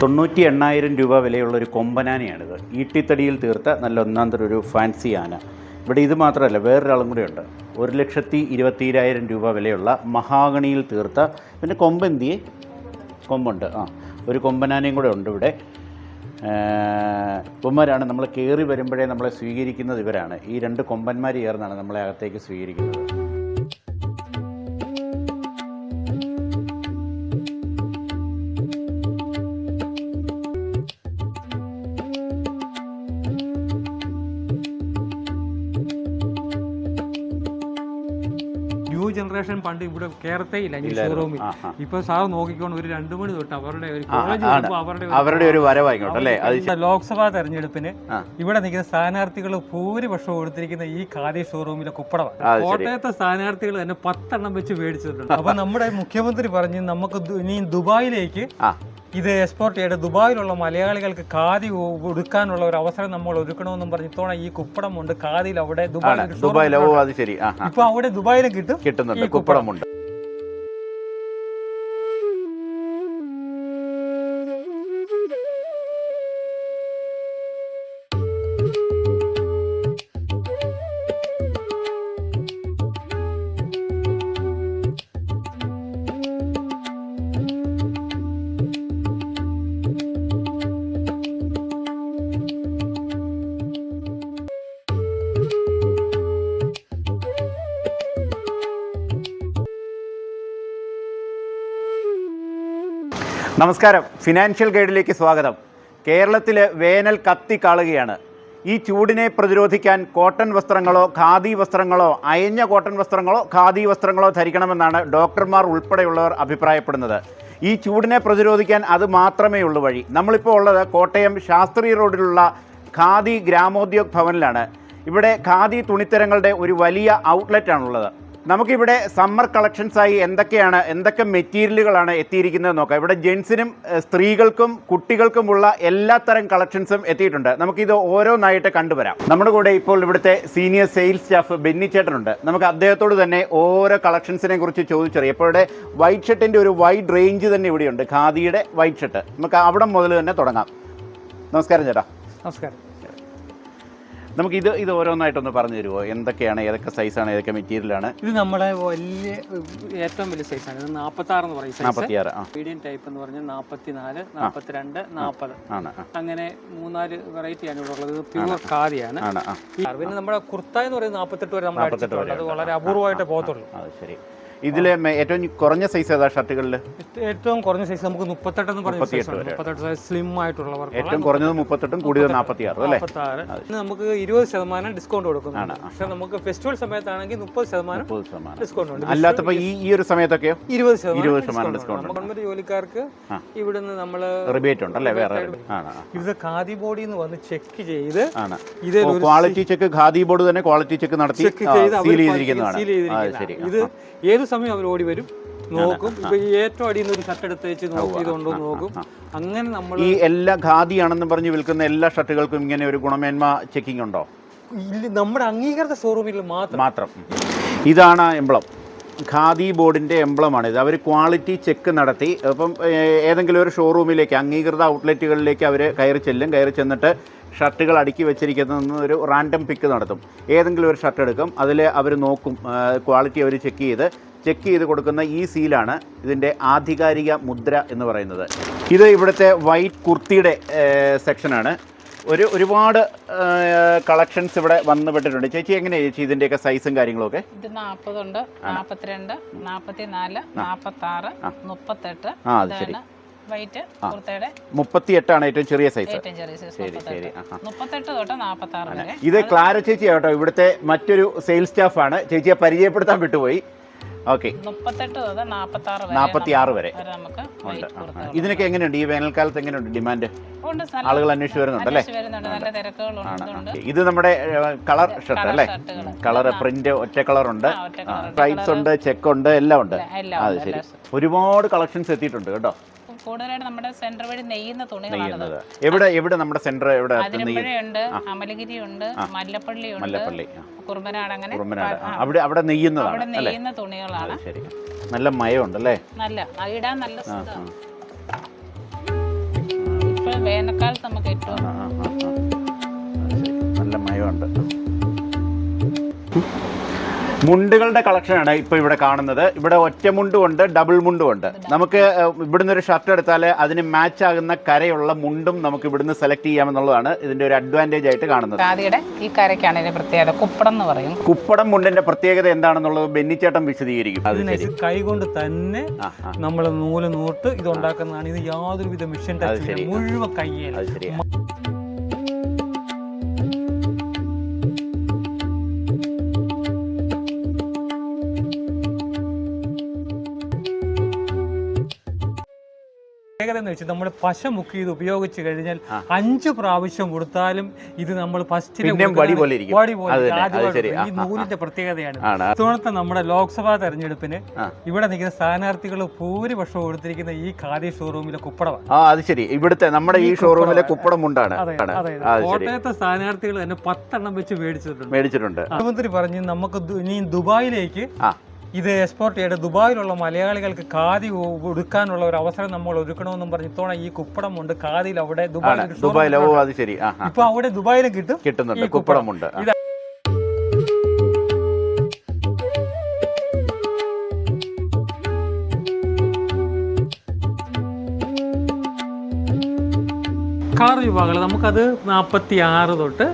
തൊണ്ണൂറ്റി എണ്ണായിരം രൂപ വിലയുള്ള ഒരു കൊമ്പനാനയാണിത്. ഈട്ടിത്തടിയിൽ തീർത്ത നല്ല ഒന്നാം തരം ഒരു ഫാൻസി ആന. ഇവിടെ ഇത് മാത്രമല്ല വേറൊരാളും കൂടെ ഉണ്ട്. ഒരു ലക്ഷത്തി ഇരുപത്തിരായിരം രൂപ വിലയുള്ള മഹാഗണിയിൽ തീർത്ത പിന്നെ കൊമ്പെന്തിയെ കൊമ്പുണ്ട്. ആ ഒരു കൊമ്പനാനയും കൂടെ ഉണ്ട് ഇവിടെ. കൊമ്പന്മാരാണ് നമ്മൾ കയറി വരുമ്പോഴേ നമ്മളെ സ്വീകരിക്കുന്നത് ഇവരാണ്. ഈ രണ്ട് കൊമ്പന്മാർ ചേർന്നാണ് നമ്മളെ അകത്തേക്ക് സ്വീകരിക്കുന്നത്. ജനറേഷൻ പണ്ട് ഇവിടെ കേരളത്തെ ഇല്ല ഈ ഷോറൂമിൽ. ഇപ്പൊ സാർ നോക്കിക്കൊണ്ട് ഒരു രണ്ടു മണി തൊട്ട് അവരുടെ ഒരു കോളേജ് അവരുടെ ഒരു- അവരുടെ ഒരു വരവായിക്കോട്ടെ അല്ലേ? ലോക്സഭാ തെരഞ്ഞെടുപ്പിന് ഇവിടെ നിൽക്കുന്ന സ്ഥാനാർത്ഥികൾ ഭൂരിപക്ഷവും കൊടുത്തിരിക്കുന്ന ഈ ഖാദി ഷോറൂമിലെ കുപ്പടമാണ് കോട്ടയത്തെ സ്ഥാനാർത്ഥികൾ തന്നെ പത്തെണ്ണം വെച്ച് മേടിച്ചിട്ടുണ്ട്. അപ്പൊ നമ്മുടെ മുഖ്യമന്ത്രി പറഞ്ഞു നമുക്ക് ഇനി ദുബായിലേക്ക് ഇത് എക്സ്പോർട്ട് ചെയ്ത് ദുബായിലുള്ള മലയാളികൾക്ക് ഖാദി കൊടുക്കാനുള്ള ഒരു അവസരം നമ്മൾ ഒരുക്കണമെന്നും പറഞ്ഞു ഇത്തവണ ഈ കുപ്പടമുണ്ട്. ഖാദിയിൽ അവിടെ ദുബായിൽ ദുബായിൽ ഇപ്പൊ അവിടെ ദുബായിലും കിട്ടും. കിട്ടുന്നുണ്ട്. കുപ്പടമുണ്ട്. നമസ്കാരം. ഫിനാൻഷ്യൽ ഗൈഡിലേക്ക് സ്വാഗതം. കേരളത്തിൽ വേനൽ കത്തി കത്തിക്കാളുകയാണ് ഈ ചൂടിനെ പ്രതിരോധിക്കാൻ കോട്ടൺ വസ്ത്രങ്ങളോ ഖാദി വസ്ത്രങ്ങളോ അയഞ്ഞ കോട്ടൺ വസ്ത്രങ്ങളോ ഖാദി വസ്ത്രങ്ങളോ ധരിക്കണമെന്നാണ് ഡോക്ടർമാർ ഉൾപ്പെടെയുള്ളവർ അഭിപ്രായപ്പെടുന്നത്. ഈ ചൂടിനെ പ്രതിരോധിക്കാൻ അത് മാത്രമേ ഉള്ളൂ വഴി. നമ്മളിപ്പോൾ ഉള്ളത് കോട്ടയം ശാസ്ത്രി റോഡിലുള്ള ഖാദി ഗ്രാമോദ്യോഗ് ഭവനിലാണ്. ഇവിടെ ഖാദി തുണിത്തരങ്ങളുടെ ഒരു വലിയ ഔട്ട്ലെറ്റ് ആണുള്ളത്. നമുക്കിവിടെ സമ്മർ കളക്ഷൻസായി എന്തൊക്കെയാണ് എന്തൊക്കെ മെറ്റീരിയലുകളാണ് എത്തിയിരിക്കുന്നത് നോക്കാം. ഇവിടെ ജെൻസിനും സ്ത്രീകൾക്കും കുട്ടികൾക്കുമുള്ള എല്ലാ തരം കളക്ഷൻസും എത്തിയിട്ടുണ്ട്. നമുക്കിത് ഓരോന്നായിട്ട് കണ്ടുവരാം. നമ്മുടെ കൂടെ ഇപ്പോൾ ഇവിടുത്തെ സീനിയർ സെയിൽസ് സ്റ്റാഫ് ബെന്നി ചേട്ടനുണ്ട്. നമുക്ക് അദ്ദേഹത്തോട് തന്നെ ഓരോ കളക്ഷൻസിനെ കുറിച്ച് ചോദിച്ചറിയാം. ഇപ്പോൾ ഇവിടെ വൈറ്റ് ഷർട്ടിന്റെ ഒരു വൈഡ് റേഞ്ച് തന്നെ ഇവിടെയുണ്ട്. ഖാദിയുടെ വൈറ്റ് ഷർട്ട് നമുക്ക് അവിടെ മുതൽ തന്നെ തുടങ്ങാം. നമസ്കാരം ചേട്ടാ. നമസ്കാരം. നമുക്ക് ഇത് ഇത് ഓരോന്നായിട്ടൊന്ന് പറഞ്ഞു തരുമോ എന്തൊക്കെയാണ് ഏതൊക്കെ സൈസാണ് ഏതൊക്കെ മെറ്റീരിയലാണ് ഇത് നമ്മുടെ വലിയ ഏറ്റവും വലിയ സൈസാണ് ഇത് നാൽപ്പത്തി ആറ് എന്ന് പറയും നാൽപ്പത്തിയാറ് മീഡിയം ടൈപ്പ് എന്ന് പറഞ്ഞാൽ നാൽപ്പത്തി നാല് നാൽപ്പത്തിരണ്ട് നാൽപ്പത് ആണ് അങ്ങനെ മൂന്നാൽ വെറൈറ്റിയാണ് ഇവിടെ ഉള്ളത് പ്യൂർ ഖാദിയാണ് ഈ പിന്നെ നമ്മുടെ കുർത്ത എന്ന് പറയുന്നത് നാൽപ്പത്തെട്ട് വരെ നമ്മൾ അത് വളരെ അപൂർവമായിട്ട് പോകത്തുള്ളൂ. അത് ശരി. ഇതിലെ ഏറ്റവും കുറഞ്ഞ സൈസ് ഏതാ ഷർട്ടുകളിൽ? ഏറ്റവും കുറഞ്ഞ സൈസ് നമുക്ക് മുപ്പത്തെട്ട് എന്ന് സ്ലിം ആയിട്ടുള്ള ഏറ്റവും കുറഞ്ഞത് മുപ്പത്തെട്ടും കൂടിയത് നാൽപ്പത്തി ആറ് അല്ലേ? നമുക്ക് ഇരുപത് ശതമാനം ഡിസ്കൗണ്ട് കൊടുക്കുന്നതാണ് പക്ഷെ നമുക്ക് ഫെസ്റ്റിവൽ സമയത്താണെങ്കിൽ മുപ്പത് ശതമാനം ഡിസ്കൗണ്ട് ഉണ്ട്. അല്ലാത്തപ്പോൾ ഈ ഈ ഒരു സമയത്തൊക്കെ ഇരുപത് ശതമാനം നമ്മുടെ ഗവൺമെന്റ് ജോലിക്കാർക്ക് ഇവിടുന്ന് നമ്മൾ റിബേറ്റ് ഉണ്ട് അല്ലേ? വേറെ ഇത് ഖാദി ബോഡി എന്ന് വന്ന് ചെക്ക് ചെയ്ത് ഓ, ക്വാളിറ്റി ചെക്ക് ഖാദി ബോർഡ് തന്നെ ക്വാളിറ്റി ചെക്ക് നടത്തി സീൽ ചെയ്തിരിക്കുന്നതാണ്. ഇത് ഏത് സമയം അവർ ഓടി വരും. നോക്കും. ഇപ്പൊ ഈ ഏറ്റവും അടിയിൽ നിന്ന് ഒരു ഷർട്ട് എടുത്ത് വെച്ച് നോക്കി. ഇതുണ്ടോ നോക്കും അങ്ങനെ നമ്മൾ ഈ എല്ലാ ഖാദിയാണെന്ന് പറഞ്ഞ് വിൽക്കുന്ന എല്ലാ ഷർട്ടുകൾക്കും ഇങ്ങനെ ഒരു ഗുണമേന്മ ചെക്കിംഗ് ഉണ്ടോ? ഇല്ല നമ്മുടെ അംഗീകൃത ഷോറൂമിൽ മാത്രം. മാത്രം. ഇതാണ് എംബ്ലം ഖാദി ബോർഡിന്റെ എംബ്ലമാണ് ഇത്. അവർ ക്വാളിറ്റി ചെക്ക് നടത്തി. അപ്പം ഏതെങ്കിലും ഒരു ഷോറൂമിലേക്ക് അംഗീകൃത ഔട്ട്ലെറ്റുകളിലേക്ക് അവർ കയറി ചെല്ലും. കയറി ചെന്നിട്ട് ഷർട്ടുകൾ അടുക്കി വെച്ചിരിക്കുന്ന ഒരു റാൻഡം പിക്ക് നടത്തും. ഏതെങ്കിലും ഒരു ഷർട്ട് എടുക്കും. അതിൽ അവർ നോക്കും ക്വാളിറ്റി അവർ ചെക്ക് ചെയ്ത്. ചെക്ക് ചെയ്ത് കൊടുക്കുന്ന ഈ സീലാണ് ഇതിന്റെ ആധികാരിക മുദ്ര എന്ന് പറയുന്നത്. ഇത് ഇവിടുത്തെ വൈറ്റ് കുർത്തിയുടെ സെക്ഷനാണ് ഒരു ഒരുപാട് കളക്ഷൻസ് ഇവിടെ വന്നു പെട്ടിട്ടുണ്ട്. ചേച്ചി എങ്ങനെയാണ് ചേച്ചി ഇതിന്റെയൊക്കെ സൈസും കാര്യങ്ങളൊക്കെ? ഇത് നാൽപ്പതുണ്ട് നാൽപ്പത്തിരണ്ട് നാൽപ്പത്തിനാല് നാൽപ്പത്താറ് മുപ്പത്തെട്ട്. ആ അത് ശരി. മുപ്പത്തിയെട്ടാണ് ഏറ്റവും ചെറിയ സൈസ് ശരി ശരി. ഇത് ക്ലാര ചേച്ചി കേട്ടോ. ഇവിടുത്തെ മറ്റൊരു സെയിൽസ് സ്റ്റാഫാണ് ചേച്ചിയെ പരിചയപ്പെടുത്താൻ വിട്ടുപോയി. ഓക്കെ മുപ്പത്തെട്ട് മുതൽ നാൽപ്പത്തി ആറ് വരെ നാൽപ്പത്തി ആറ് വരെ. വരെ നമുക്ക് ഉണ്ട്. ഇതിനൊക്കെ എങ്ങനെയുണ്ട്? ഈ വേനൽക്കാലത്ത് എങ്ങനെയുണ്ട് ഡിമാൻഡ് ആളുകൾ അന്വേഷിച്ച് വരുന്നുണ്ട് ഇതുണ്ട്. ഇത് നമ്മുടെ കളർ ഷർട്ട് അല്ലേ? കളർ പ്രിന്റ് ഒറ്റ കളർ ഉണ്ട്. സ്ട്രൈപ്സ് ഉണ്ട് ചെക്ക് ഉണ്ട് എല്ലാം ഉണ്ട്. അത് ശരി. ഒരുപാട് കളക്ഷൻസ് എത്തിയിട്ടുണ്ട് കേട്ടോ. കൂടുതലായിട്ട് നമ്മുടെ സെന്റർ വഴി നെയ്യുന്ന തുണികളാണ് എവിടെ എവിടെ നമ്മുടെ സെന്റർ എവിടെ അതിരമ്പുഴയുണ്ട് അമലഗിരി ഉണ്ട് മല്ലപ്പള്ളി ഉണ്ട് മല്ലപ്പള്ളി കുറുമ്പനാട് അങ്ങനെ അവിടെ അവിടെ നെയ്യുന്നതാണ് അവിടെ നെയ്യുന്ന തുണികളാണ്. ശരി. നല്ല മയമുണ്ടല്ലേ? നല്ല ഇടാൻ നല്ല ആ. വേനൽക്കാലത്ത് നമുക്ക് ഏറ്റവും. നല്ല മയമുണ്ട്. മുണ്ടുകളുടെ കളക്ഷനാണ് ഇപ്പോൾ ഇവിടെ കാണുന്നത്. ഇവിടെ ഒറ്റ മുണ്ടും ഉണ്ട് ഡബിൾ മുണ്ടും ഉണ്ട് നമുക്ക് ഇവിടുന്ന് ഒരു ഷർട്ട് എടുത്താൽ അതിന് മാച്ച് ആകുന്ന കരയുള്ള മുണ്ടും നമുക്ക് ഇവിടുന്ന് സെലക്ട് ചെയ്യാമെന്നുള്ളതാണ് ഇതിന്റെ ഒരു അഡ്വാന്റേജ് ആയിട്ട് കാണുന്നത്. ഖാദിയുടെ ഈ കരയ്ക്കാണ് ഇതിന്റെ പ്രത്യേകത. കുപ്പടം എന്ന് പറയും. കുപ്പടം മുണ്ടിന്റെ പ്രത്യേകത എന്താണെന്നുള്ളത് ബെന്നിച്ചേട്ടൻ വിശദീകരിക്കും. അത് ശരി. കൈ കൊണ്ട് തന്നെ നമ്മൾ നൂൽ നൂട്ട് ഇത് ഉണ്ടാക്കുന്നതാണ് ഇത് യാതൊരുവിധ മെഷീൻ ടച്ച് ശരി. മുഴുവൻ കയ്യേൽ പ്രത്യേകത എന്ന് വെച്ചാൽ നമ്മൾ പശ മുക്കി ചെയ്ത് ഉപയോഗിച്ച് കഴിഞ്ഞാൽ. അഞ്ച് പ്രാവശ്യം കൊടുത്താലും ഇത് നമ്മൾ ഫസ്റ്റ് വടി പോലെ. ഈ നൂലിന്റെ പ്രത്യേകതയാണ്. ഇത്തവണത്തെ നമ്മുടെ ലോക്സഭാ തെരഞ്ഞെടുപ്പിന്. ഇവിടെ നിൽക്കുന്ന സ്ഥാനാർത്ഥികൾ ഭൂരിപക്ഷം കൊടുത്തിരിക്കുന്ന ഈ ഖാദി ഷോറൂമിലെ കുപ്പടമാണ് ആ അത് ശരി. ഇവിടുത്തെ നമ്മുടെ ഈ ഷോറൂമിലെ കുപ്പടം. ഉണ്ടാണ് മുണ്ടാണ് കോട്ടയത്തെ സ്ഥാനാർത്ഥികൾ തന്നെ പത്തെണ്ണം വെച്ച് മേടിച്ചിട്ടുണ്ട്. മേടിച്ചിട്ടുണ്ട്. മുഖ്യമന്ത്രി പറഞ്ഞു നമുക്ക് ഇനി ദുബായിലേക്ക് ഇത് എക്സ്പോർട്ട് ചെയ്ത് ദുബായിലുള്ള മലയാളികൾക്ക് ഖാദി ഉടുക്കാനുള്ള ഒരു അവസരം നമ്മൾ ഒരുക്കണമെന്നും പറഞ്ഞ് ഇത്തവണ ഈ കുപ്പടം കൊണ്ട് ഖാദിയിൽ അവിടെ ദുബായിൽ. അത് ശരി. ഇപ്പൊ അവിടെ ദുബായിലും കിട്ടും കിട്ടുന്നുണ്ട്. കുപ്പടമുണ്ട്. കാർ കളർ വിഭാഗങ്ങൾ നമുക്കത് നാൽപ്പത്തി ആറ് തൊട്ട്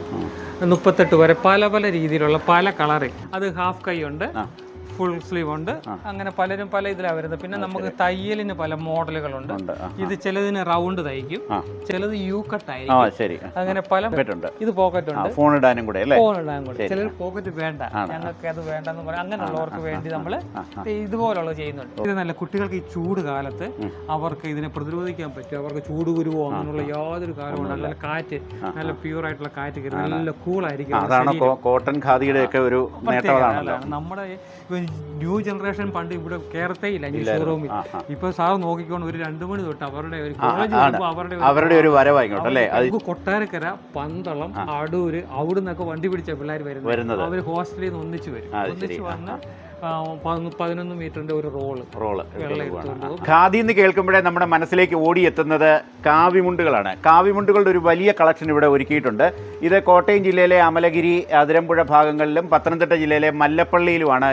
മുപ്പത്തെട്ട് വരെ പല പല രീതിയിലുള്ള പല കളറിൽ അത് ഹാഫ് കൈ ഉണ്ട്. ഫുൾ സ്ലീവ് ഉണ്ട്. അങ്ങനെ പലരും പല ഇതിലാണ് വരുന്നത്. പിന്നെ നമുക്ക് തയ്യലിന് പല മോഡലുകളുണ്ട്. ഇത് ചിലതിന് റൗണ്ട് തയ്ക്കും. ചിലത് യു കട്ട് ആയിരിക്കും. അങ്ങനെ പല ഇത് പോക്കറ്റ് ഉണ്ട്. ഫോൺ ഇടാനും കൂടെ ഫോൺ ഇടാനും കൂടെ. ചിലർ പോക്കറ്റ് വേണ്ട. ഞങ്ങൾക്ക് അത് വേണ്ടെന്ന് പറയാം അങ്ങനെയുള്ളവർക്ക് വേണ്ടി നമ്മൾ ഇതുപോലുള്ള ചെയ്യുന്നുണ്ട്. ഇത് നല്ല കുട്ടികൾക്ക് ഈ ചൂട് കാലത്ത് അവർക്ക് ഇതിനെ പ്രതിരോധിക്കാൻ പറ്റും. അവർക്ക് ചൂട് കുരുവോ അങ്ങനെയുള്ള യാതൊരു കാലവും നല്ല കാറ്റ് നല്ല പ്യൂർ ആയിട്ടുള്ള കാറ്റ് കയറി. നല്ല കൂളായിരിക്കും അതാണ് കോട്ടൺ ഖാദിയുടെ ഒക്കെ ഒരു നേട്ടം നമ്മുടെ ന്യൂ ജനറേഷൻ പണ്ട് ഇവിടെ കേരളത്തെ ഇല്ല ഈ ഷോറൂമിൽ. ഇപ്പൊ സാർ നോക്കിക്കൊണ്ട് ഒരു രണ്ടു മണി തൊട്ട് അവരുടെ ഒരു കോളേജ് അവരുടെ അവരുടെ ഒരു വരവായിക്കോട്ടെ അല്ലേ? കൊട്ടാരക്കര പന്തളം അടൂര് അവിടുന്നൊക്കെ വണ്ടി പിടിച്ച പിള്ളേർ വരുന്നത്. അവർ ഹോസ്റ്റലിൽ നിന്ന് ഒന്നിച്ചു വരും. ഒന്നിച്ചു. വന്ന് പതിനൊന്ന് മീറ്ററിന്റെ ഒരു റോൾ റോൾ ഖാദി എന്ന് കേൾക്കുമ്പോഴേ നമ്മുടെ മനസ്സിലേക്ക് ഓടിയെത്തുന്നത് കാവിമുണ്ടുകളാണ്. കാവിമുണ്ടുകളുടെ ഒരു വലിയ കളക്ഷൻ ഇവിടെ ഒരുക്കിയിട്ടുണ്ട്. ഇത് കോട്ടയം ജില്ലയിലെ അമലഗിരി അതിരമ്പുഴ ഭാഗങ്ങളിലും പത്തനംതിട്ട ജില്ലയിലെ മല്ലപ്പള്ളിയിലുമാണ്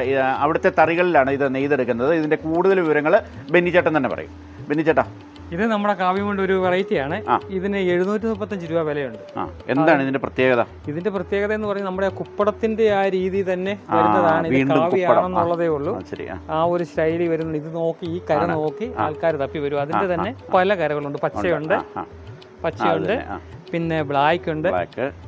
അവിടുത്തെ തറികളിലാണ് ഇത് നെയ്തെടുക്കുന്നത്. ഇതിന്റെ കൂടുതൽ വിവരങ്ങൾ ബെന്നിച്ചേട്ടൻ തന്നെ പറയും. ബെന്നിച്ചേട്ടാ. ഇത് നമ്മുടെ കാവ്യമുണ്ട് ഒരു വെറൈറ്റി ആണ്. ഇതിന് എഴുന്നൂറ്റി മുപ്പത്തഞ്ച് രൂപ വിലയുണ്ട്. എന്താണ് ഇതിന്റെ പ്രത്യേകത? ഇതിന്റെ പ്രത്യേകത എന്ന് പറയുന്നത് നമ്മുടെ കുപ്പടത്തിന്റെ ആ രീതി തന്നെ വരുന്നതാണ്. ഇത് കാവ്യാണെന്നുള്ളതേ ഉള്ളൂ. ആ ഒരു ശൈലി വരുന്നുണ്ട്. ഇത് നോക്കി ഈ കര നോക്കി ആൾക്കാർ തപ്പി വരും. അതിന്റെ തന്നെ പല കരകളുണ്ട്. പച്ചയുണ്ട്. പച്ചയുണ്ട് പിന്നെ ബ്ലാക്ക് ഉണ്ട്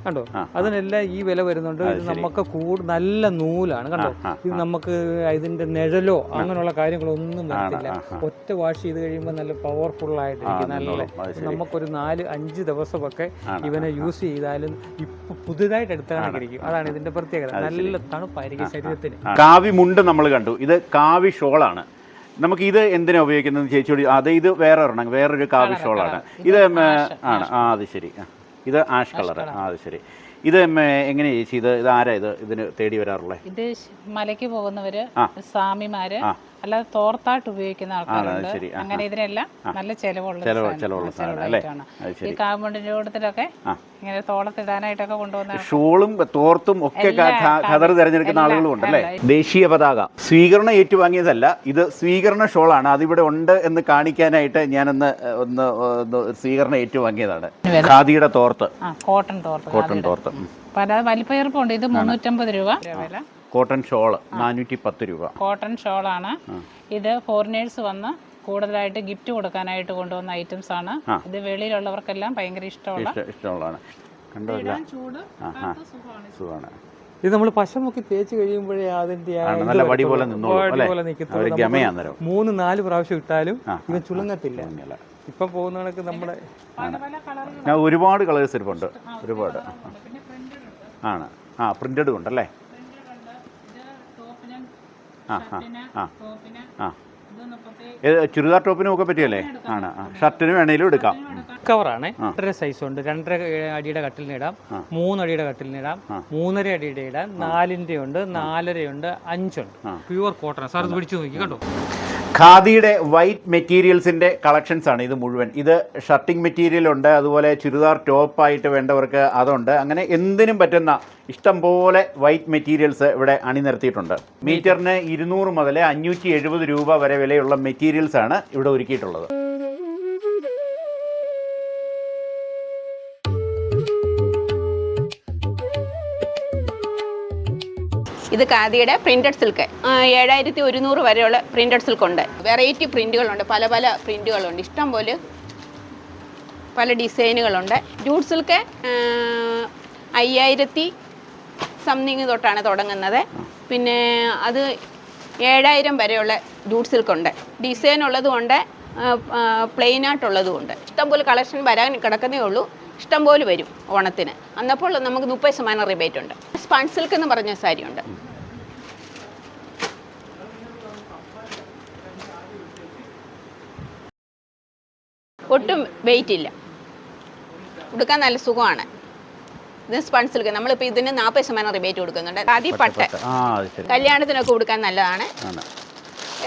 കണ്ടോ? അതിനെല്ലാം ഈ വില വരുന്നുണ്ട്. ഇത് നമുക്ക് കൂടുതൽ നല്ല നൂലാണ് കണ്ടോ? ഇത് നമുക്ക് ഇതിന്റെ നിഴലോ അങ്ങനെയുള്ള കാര്യങ്ങളൊന്നും വരത്തില്ല. ഒറ്റ വാഷ് ചെയ്ത് കഴിയുമ്പോൾ നല്ല പവർഫുൾ ആയിട്ടിരിക്കും നല്ല നമുക്കൊരു നാല് അഞ്ച് ദിവസമൊക്കെ ഇവനെ യൂസ് ചെയ്താലും ഇപ്പൊ പുതുതായിട്ട് എടുത്താണിരിക്കും അതാണ് ഇതിന്റെ പ്രത്യേകത. നല്ല തണുപ്പായിരിക്കും ശരീരത്തിന്. കാവി മുണ്ട് നമ്മൾ കണ്ടു. ഇത് കാവി ഷോളാണ്. നമുക്ക് ഇത് എന്തിനാ ഉപയോഗിക്കുന്നത് ചേച്ചിയോട്? അത് ഇത് വേറെ ഒരെണ്ണം വേറൊരു കാവി ഷോളാണ്. ഇത് ആണ്. ആ അത് ശരി. ഇത് ആഷ് കളർ ആ അത് ശരി. ഇത് എങ്ങനെയാ ചേച്ചി ഇത്? ഇത് ആരാ ഇത്? ഇതിന് തേടി വരാറുള്ളത് ഇത് മലയ്ക്ക് പോകുന്നവര്. സ്വാമിമാര്. അല്ലാതെ തോർത്തായിട്ട് ഉപയോഗിക്കുന്ന ആൾക്കാരുണ്ട്. അങ്ങനെ ഇതിനെല്ലാം നല്ല ചെലവുള്ള ഈ കാമ്പൗണ്ടിന്റെ കൂട്ടത്തിലൊക്കെ ഇങ്ങനെ തോളത്തിടാനായിട്ടൊക്കെ കൊണ്ടുവന്ന ഷോളും തോർത്തും ഒക്കെ ഖദർ തിരഞ്ഞെടുക്കുന്ന ആളുകളും ഉണ്ടല്ലേ ദേശീയ പതാക. സ്വീകരണം ഏറ്റുവാങ്ങിയതല്ല ഇത് സ്വീകരണ ഷോളാണ്. അതിവിടെ ഉണ്ട് എന്ന് കാണിക്കാനായിട്ട് ഞാൻ ഒന്ന് ഒന്ന് സ്വീകരണം ഏറ്റുവാങ്ങിയതാണ്. ഖാദിയുടെ തോർത്ത്. കോട്ടൺ തോർത്ത് കോട്ടൺ തോർത്ത്. പല വലിപ്പയർപ്പുണ്ട്. ഇത് മുന്നൂറ്റമ്പത് രൂപ. വില. കോട്ടൺ ഷോൾ നാനൂറ്റി പത്ത് രൂപ. കോട്ടൺ ഷോൾ ആണ് ഇത് ഫോറിനേഴ്സ് വന്ന് കൂടുതലായിട്ട് ഗിഫ്റ്റ് കൊടുക്കാനായിട്ട് കൊണ്ടുവന്ന ഐറ്റംസ് ആണ്. ഇത് വെളിയിലുള്ളവർക്കെല്ലാം ഭയങ്കര ഇഷ്ടമുള്ള ഇഷ്ട ഇഷ്ടമുള്ളതാണ്. ആ സുഖമാണ് ഇത്. നമ്മൾ പശമുക്കി തേച്ച് കഴിയുമ്പോഴേ അതിന്റെ നല്ല വടി പോലെ നിൽക്കത്തുള്ളൂ. മൂന്ന് നാല് പ്രാവശ്യം ഇട്ടാലും ഇത് ചുളുങ്ങത്തില്ല. ഇപ്പൊ പോകുന്ന കണക്ക് നമ്മുടെ ഒരുപാട് കളേഴ്സ് ഇരിപ്പുണ്ട്. ഒരുപാട്. പിന്നെ പ്രിന്റഡ് ആണ്. ആ പ്രിന്റഡും ഉണ്ടല്ലേ പ്രിന്റഡ് ഉണ്ട് ഇത് ടോപ്പിന് ആ ആ ആ. ചുരിദാർ ടോപ്പിനും ഒക്കെ പറ്റിയല്ലേ? ആണ് ഷർട്ടിന് വേണേലും എടുക്കാം. കവറാണ്. രണ്ടര സൈസ് ഉണ്ട്. രണ്ടര അടിയുടെ കട്ടിലിന് ഇടാം. മൂന്നടിയുടെ കട്ടിലിന് നേടാം മൂന്നര അടിയുടെ ഇടാം. നാലിന്റെ ഉണ്ട് നാലര ഉണ്ട് അഞ്ചുണ്ട്. പ്യുവർ കോട്ടൺ സാർ ഇത് പിടിച്ചു നോക്കി കണ്ടോ? ഖാദിയുടെ വൈറ്റ് മെറ്റീരിയൽസിന്റെ കളക്ഷൻസ് ആണ് ഇത് മുഴുവൻ. ഇത് ഷർട്ടിംഗ് മെറ്റീരിയൽ ഉണ്ട് അതുപോലെ ചുരിദാർ ടോപ്പായിട്ട് വേണ്ടവർക്ക് അതുണ്ട്. അങ്ങനെ എന്തിനും പറ്റുന്ന ഇഷ്ടംപോലെ വൈറ്റ് മെറ്റീരിയൽസ് ഇവിടെ അണിനിരത്തിയിട്ടുണ്ട്. മീറ്ററിന് ഇരുന്നൂറ് മുതൽ അഞ്ഞൂറ്റി എഴുപത് രൂപ വരെ വിലയുള്ള മെറ്റീരിയൽസാണ് ആണ് ഇവിടെ ഒരുക്കിയിട്ടുള്ളത്. ഇത് ഖാദിയുടെ പ്രിന്റഡ് സിൽക്ക് ഏഴായിരത്തി ഒരുന്നൂറ് വരെയുള്ള പ്രിന്റഡ് സിൽക്ക് ഉണ്ട്. വെറൈറ്റി പ്രിന്റുകളുണ്ട് പല പല പ്രിന്റുകളുണ്ട് ഇഷ്ടം പോലെ പല ഡിസൈനുകളുണ്ട് ജൂട്ട് സിൽക്ക് അയ്യായിരത്തി സംതിങ് തൊട്ടാണ് തുടങ്ങുന്നത്. പിന്നെ അത് ഏഴായിരം വരെയുള്ള ജൂട്ട് സിൽക്ക് ഉണ്ട്. ഡിസൈൻ ഉള്ളതുകൊണ്ട് പ്ലെയിൻ ആയിട്ടുള്ളതും ഉണ്ട് ഇഷ്ടംപോലെ കളക്ഷൻ വരാൻ കിടക്കുന്നേ ഉള്ളൂ. ഇഷ്ടംപോലെ വരും ഓണത്തിന്. അന്നപ്പോൾ നമുക്ക് മുപ്പത് ശതമാനം റിബേറ്റ് ഉണ്ട്. സ്പൺ സിൽക്ക് എന്ന് പറഞ്ഞ സാരി ഒട്ടും വെയിറ്റ് ഇല്ല. ഉടുക്കാൻ നല്ല സുഖമാണ്. ഇത് സ്പൺ സിൽക്ക് നമ്മളിപ്പോൾ ഇതിന് നാൽപ്പത് ശതമാനം റിബേറ്റ് കൊടുക്കുന്നുണ്ട്. അതി പട്ട കല്യാണത്തിനൊക്കെ കൊടുക്കാൻ നല്ലതാണ്. എല്ലാ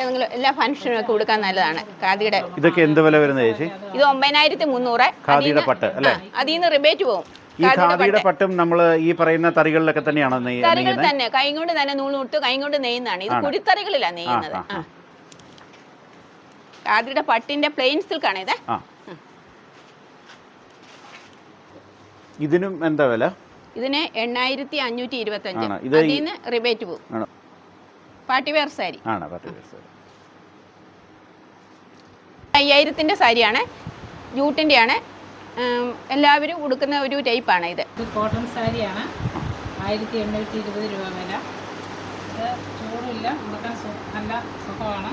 ഏതെങ്കിലും എല്ലാ ഫംഗ്ഷനൊക്കെ കൊടുക്കാൻ നല്ലതാണ്. ഖാദിയുടെ ഇതൊക്കെ എന്ത് വില വരുന്നത് ചേച്ചി? ഇത് ഒമ്പതിനായിരത്തി മുന്നൂറ്. ഖാദിയുടെ പട്ട് അല്ലേ? അതിൽ നിന്ന് റിബേറ്റ് പോകും. ഈ ഖാദിയുടെ പട്ടും. നമ്മൾ ഈ പറയുന്ന തറികളിലൊക്കെ തന്നെയാണോ തറികൾ തന്നെ. കൈ കൊണ്ട് തന്നെ നൂൽ നൂട്ട് കൈ കൊണ്ട് നെയ്യുന്നതാണ്. ഇത്. കുടിത്തറികളിലാണ് നെയ്യുന്നത്. ഖാദിയുടെ പട്ടിന്റെ പ്ലെയിൻ സിൽക്കാണ് ഇത് ആ ഇതിനും എന്താ വില? ഇതിന് എണ്ണായിരത്തി അഞ്ഞൂറ്റി ഇരുപത്തി അഞ്ച് ഇതിന് റിബേറ്റ് പോകും. ആണ്? Party wear sari. ആണ്? പത്ത് പൈസ അയ്യായിരത്തിന്റെ സാരിയാണ്. ജൂട്ടിന്റെയാണ് ആണ് എല്ലാവരും ഉടുക്കുന്ന ഒരു ടൈപ്പാണ് ഇത്. ഇത് കോട്ടൺ സാരിയാണ്. ആയിരത്തി എണ്ണൂറ്റി ഇരുപത് രൂപ വില.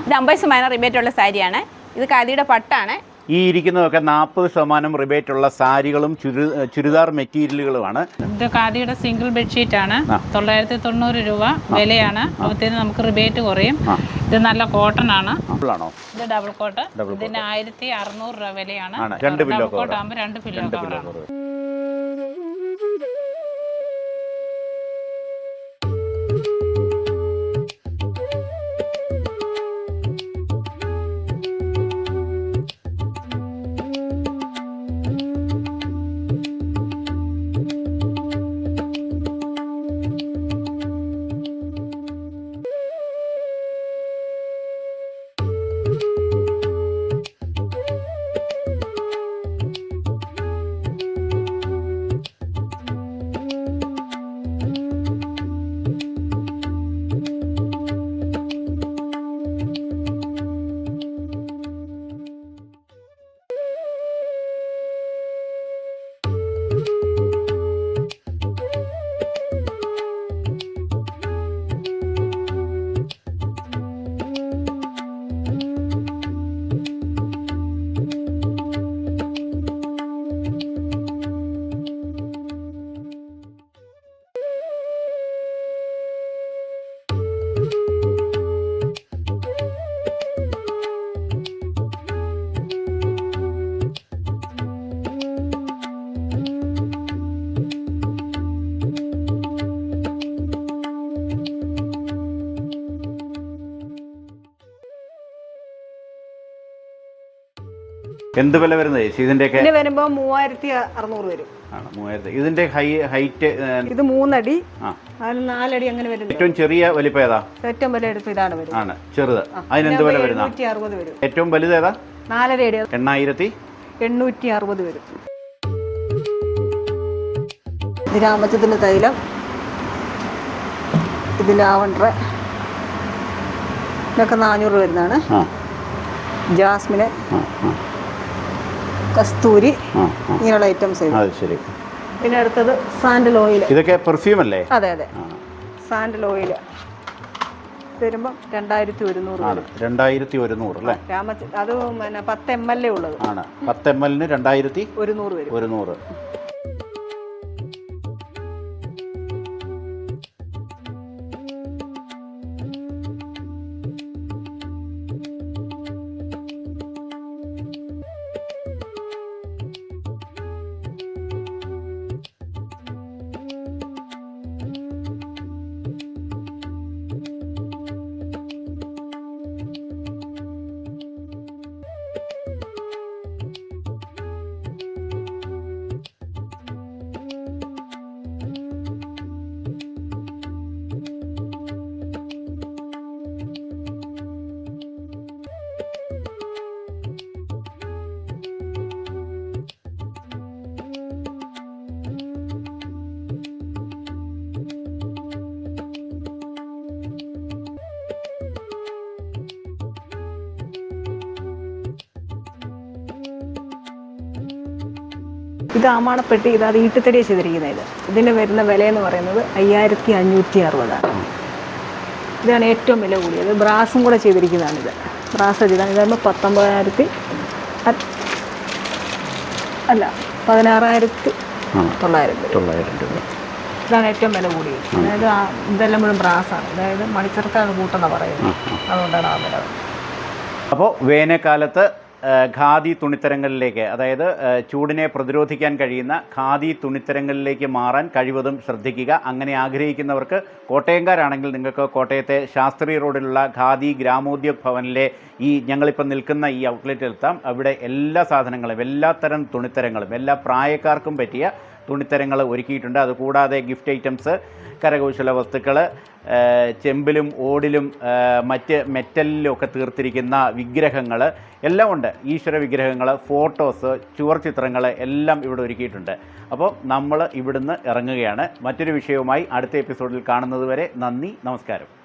ഇത് അമ്പത് ശതമാനം റിബേറ്റ് ഉള്ള സാരിയാണ്. ഇത് ഖാദിയുടെ പട്ടാണ്. ഈ ഇരിക്കുന്നതൊക്കെ നാൽപ്പത് ശതമാനം റിബേറ്റ് ഉള്ള സാരികളും ചുരി ചുരിദാർ മെറ്റീരിയലുകളുമാണ്. ഇത് ഖാദിയുടെ സിംഗിൾ ബെഡ്ഷീറ്റ് ആണ്. തൊള്ളായിരത്തി തൊണ്ണൂറ് രൂപ വിലയാണ്. അപ്പോഴത്തേന് നമുക്ക് റിബേറ്റ് കുറയും. ഇത് നല്ല കോട്ടൺ ആണ് ആണോ? ഇത് ഡബിൾ കോട്ട്. ഇതിന് ആയിരത്തി അറുന്നൂറ് രൂപ വിലയാണ്. രണ്ട് പില്ലോ കോട്ട്. ആകുമ്പോൾ രണ്ട് പില്ലോ രണ്ട് എന്ത് വില വരുന്നത്? ചേച്ചി ഇതിന്റെയൊക്കെ ഇതിന് വരുമ്പോൾ മൂവായിരത്തി അറുന്നൂറ് വരും. ആണ് മൂവായിരത്തി. ഇതിന്റെ ഹൈ ഹൈറ്റ് ഇത് മൂന്നടി. ആ. അതിന് നാലടി അങ്ങനെ വരുന്നത്. ഏറ്റവും ചെറിയ വലിപ്പം ഏതാ? ഏറ്റവും വില എടുത്ത് ഇതാണ് വരുന്നത്. ആണ് ചെറുത്. അതിന് അതിനെന്ത് വില വരുന്ന? എണ്ണൂറ്റി അറുപത് വരും. ഏറ്റവും വലുത് ഏതാ? നാലര അടി. എണ്ണായിരത്തി? എണ്ണൂറ്റി അറുപത് വരും. ഇത് രാമച്ചത്തിന്റെ തൈലം. ഇത് ലാവണ്ടർ. ഇതൊക്കെ നാനൂറ് വരുന്നതാണ്. ജാസ്മിന്. കസ്തൂരി ഇങ്ങനെയുള്ള ഐറ്റംസ് അത് ശരി. പിന്നെ അടുത്തത് സാൻഡൽ ഓയിൽ ഇതൊക്കെ പെർഫ്യൂം അല്ലേ? അതെ അതെ. സാൻഡൽ ഓയിൽ വരുമ്പം രണ്ടായിരത്തി ഒരുന്നൂറ് ആണ്. രണ്ടായിരത്തി ഒരുന്നൂറ് അല്ലേ? രാമച്ച അത് പിന്നെ പത്ത് എം എൽ എ ഉള്ളത്. ആണ്. പത്ത് എം എല്ലിന് രണ്ടായിരത്തി ഒരുന്നൂറ് വരും. ഒരുന്നൂറ്. ഇത് ആമാണപ്പെട്ടി ഇത് അത് ഈട്ടുത്തടിയാണ് ചെയ്തിരിക്കുന്നത്. ഇത് ഇതിന് വരുന്ന വില എന്ന് പറയുന്നത് അയ്യായിരത്തി അഞ്ഞൂറ്റി അറുപതാണ് ഇതാണ് ഏറ്റവും വില കൂടിയത്. ബ്രാസും കൂടെ ചെയ്തിരിക്കുന്നതാണ് ഇത് ബ്രാസ് ചെയ്താണ്. ഇതാകുമ്പോൾ പത്തൊമ്പതിനായിരത്തി അല്ല പതിനാറായിരത്തി തൊള്ളായിരം രൂപ. തൊള്ളായിരം രൂപ. ഇതാണ് ഏറ്റവും വില കൂടിയത്. അതായത് ആ ഇതെല്ലാം മുഴുവൻ ബ്രാസാണ്. അതായത് മണിച്ചിറക്കാണ് കൂട്ടെന്ന് പറയുന്നത്. അതുകൊണ്ടാണ് ആ വില. അപ്പോൾ വേനൽക്കാലത്ത് ഖാദി തുണിത്തരങ്ങളിലേക്ക് അതായത് ചൂടിനെ പ്രതിരോധിക്കാൻ കഴിയുന്ന ഖാദി തുണിത്തരങ്ങളിലേക്ക് മാറാൻ കഴിവതും ശ്രദ്ധിക്കുക. അങ്ങനെ ആഗ്രഹിക്കുന്നവർക്ക് കോട്ടയംകാരാണെങ്കിൽ നിങ്ങൾക്ക് കോട്ടയത്തെ ശാസ്ത്രി റോഡിലുള്ള ഖാദി ഗ്രാമോദ്योग ഭവനിലെ ഈ ഞങ്ങളിപ്പോൾ നിൽക്കുന്ന ഈ ഔട്ട്ലെറ്റിൽ എത്താം. അവിടെ എല്ലാ സാധനങ്ങളും എല്ലാത്തരം തുണിത്തരങ്ങളും എല്ലാ പ്രായക്കാർക്കും പറ്റിയ തുണിത്തരങ്ങൾ ഒരുക്കിയിട്ടുണ്ട്. അതുകൂടാതെ ഗിഫ്റ്റ് ഐറ്റംസ് കരകൗശല വസ്തുക്കൾ ചെമ്പിലും ഓടിലും മറ്റ് മെറ്റലിലും ഒക്കെ തീർത്തിരിക്കുന്ന വിഗ്രഹങ്ങൾ എല്ലാം ഉണ്ട്. ഈശ്വര വിഗ്രഹങ്ങൾ ഫോട്ടോസ് ചുവർ ചിത്രങ്ങൾ എല്ലാം ഇവിടെ ഒരുക്കിയിട്ടുണ്ട്. അപ്പോൾ നമ്മൾ ഇവിടുന്ന് ഇറങ്ങുകയാണ്. മറ്റൊരു വിഷയവുമായി അടുത്ത എപ്പിസോഡിൽ കാണുന്നതുവരെ നന്ദി നമസ്കാരം.